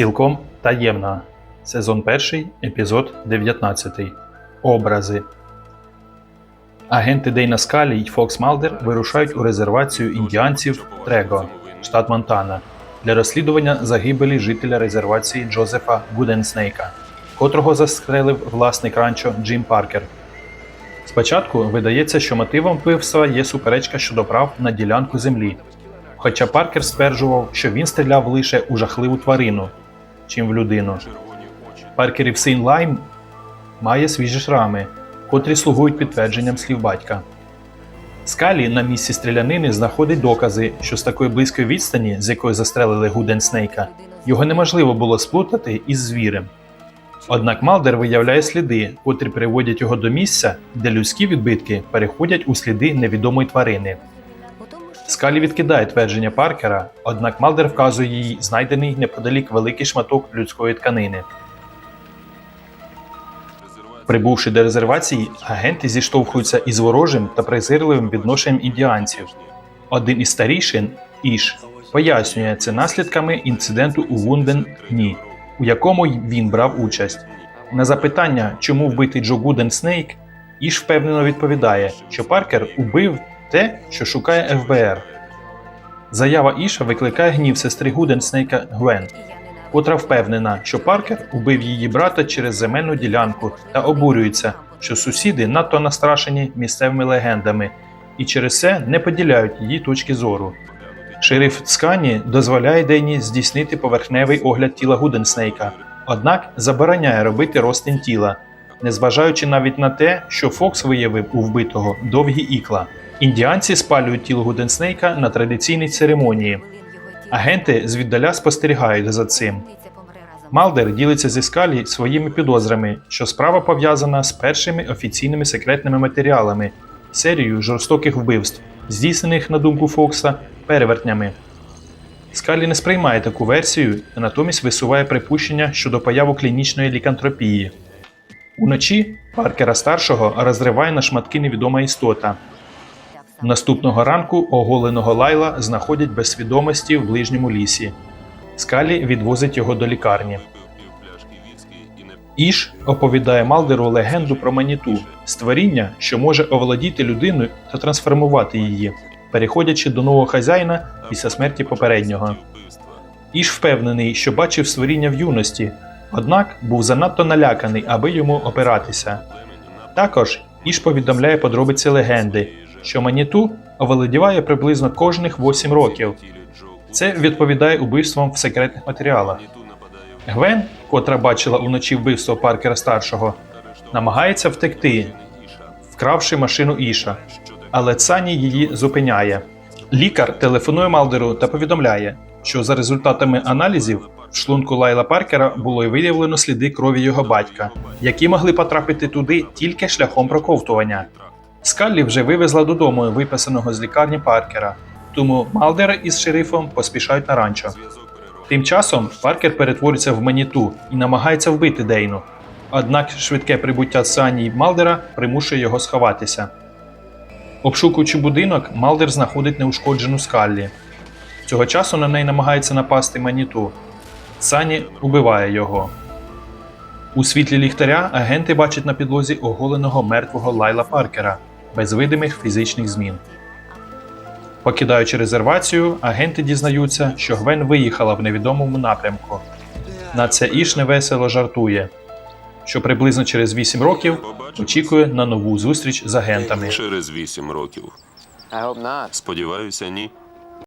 Цілком таємна. Сезон 1, епізод 19. Образи. Агенти Дейна Скалі й Фокс Малдер вирушають у резервацію індіанців Трего, штат Монтана, для розслідування загибелі жителя резервації Джозефа Гуденснейка, котрого застрелив власник ранчо Джим Паркер. Спочатку видається, що мотивом вбивства є суперечка щодо прав на ділянку землі. Хоча Паркер стверджував, що він стріляв лише у жахливу тварину, чим в людину. Паркерів син Лайм має свіжі шрами, котрі слугують підтвердженням слів батька. Скалі на місці стрілянини знаходить докази, що з такої близької відстані, з якої застрелили Гуден Снейка, його неможливо було сплутати із звірем. Однак Малдер виявляє сліди, котрі приводять його до місця, де людські відбитки переходять у сліди невідомої тварини. Скалі відкидає твердження Паркера, однак Малдер вказує їй знайдений неподалік великий шматок людської тканини. Прибувши до резервації, агенти зіштовхуються із ворожим та презирливим відношенням індіанців. Один із старішин, Іш, пояснює це наслідками інциденту у Вунден-Ні, у якому він брав участь. На запитання, чому вбитий Джо Гуден Снейк, Іш впевнено відповідає, що Паркер убив те, що шукає ФБР. Заява Іша викликає гнів сестри Гуден Снейка Гвен, котра впевнена, що Паркер убив її брата через земельну ділянку та обурюється, що сусіди надто настрашені місцевими легендами і через це не поділяють її точки зору. Шериф Цкані дозволяє Дені здійснити поверхневий огляд тіла Гуденснейка, однак забороняє робити розтин тіла, незважаючи навіть на те, що Фокс виявив у вбитого довгі ікла. Індіанці спалюють тіло Гуденснейка на традиційній церемонії. Агенти звіддаля спостерігають за цим. Малдер ділиться зі скалі своїми підозрами, що справа пов'язана з першими офіційними секретними матеріалами, серією жорстоких вбивств, здійснених, на думку Фокса, перевертнями. Скалі не сприймає таку версію, а натомість висуває припущення щодо появи клінічної лікантропії. Уночі Паркера старшого розриває на шматки невідома істота. Наступного ранку оголеного лайла знаходять без свідомості в ближньому лісі. Скалі відвозить його до лікарні. Іш оповідає Малдеру легенду про маніту створіння, що може оволодіти людиною та трансформувати її, переходячи до нового хазяїна після смерті попереднього. Іш впевнений, що бачив створіння в юності, однак був занадто наляканий, аби йому опиратися. Також Іш повідомляє подробиці легенди, що маніту оволодіває приблизно кожних 8 років. Це відповідає убивствам в секретних матеріалах. Гвен, котра бачила уночі вбивство Паркера старшого, намагається втекти, вкравши машину Іша, але Цані її зупиняє. Лікар телефонує Малдеру та повідомляє, що за результатами аналізів в шлунку Лайла Паркера було виявлено сліди крові його батька, які могли потрапити туди тільки шляхом проковтування. Скаллі вже вивезла додому виписаного з лікарні Паркера, тому Малдер із шерифом поспішають на ранчо. Тим часом Паркер перетворюється в маніту і намагається вбити Дейну. Однак швидке прибуття Сані й Малдера примушує його сховатися. Обшукуючи будинок, Малдер знаходить неушкоджену скаллі. Цього часу на неї намагається напасти маніту. Сані убиває його. У світлі ліхтаря агенти бачать на підлозі оголеного мертвого Лайла Паркера без видимих фізичних змін. Покидаючи резервацію, агенти дізнаються, що Гвен виїхала в невідомому напрямку. На це Іш невесело жартує, що приблизно через 8 років очікує на нову зустріч з агентами. Через вісім років. Сподіваюся, ні.